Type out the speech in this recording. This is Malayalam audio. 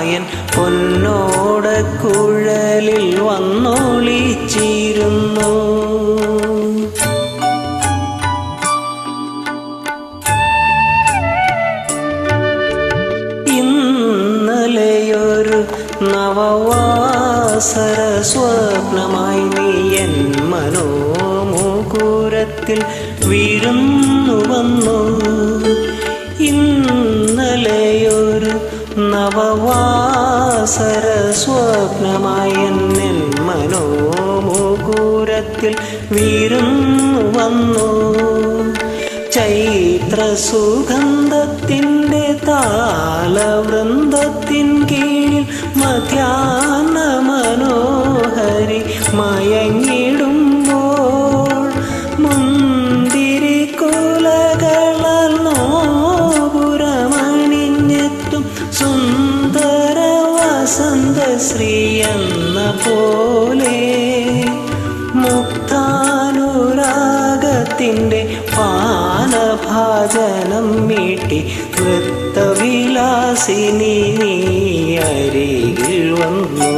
രാഗമായൻ പൊന്നോട കുഴലിൽ വന്നൊളിച്ചിരുന്നു. ഇന്നലെയൊരു നവവാസര സ്വപ്നമായി നീ എൻ മനോമുകൂരത്തിൽ വീരുന്നു വന്നു. ഇന്നലെയൊരു നവവാസര സ്വപ്നമായി എൻ മനോമുകുരത്തിൽ വിരുന്നു വന്നു. ചൈത്ര സുഗന്ധത്തിന്റെ താളവൃന്ദത്തിൻ കീഴിൽ മധ്യാഹ്ന വസന്തശ്രീ എന്ന പോലെ മുക്താനുരാഗത്തിന്റെ പാനഭാജനം മീട്ടി നൃത്തവിലാസിനി അരികിൽ വന്നു.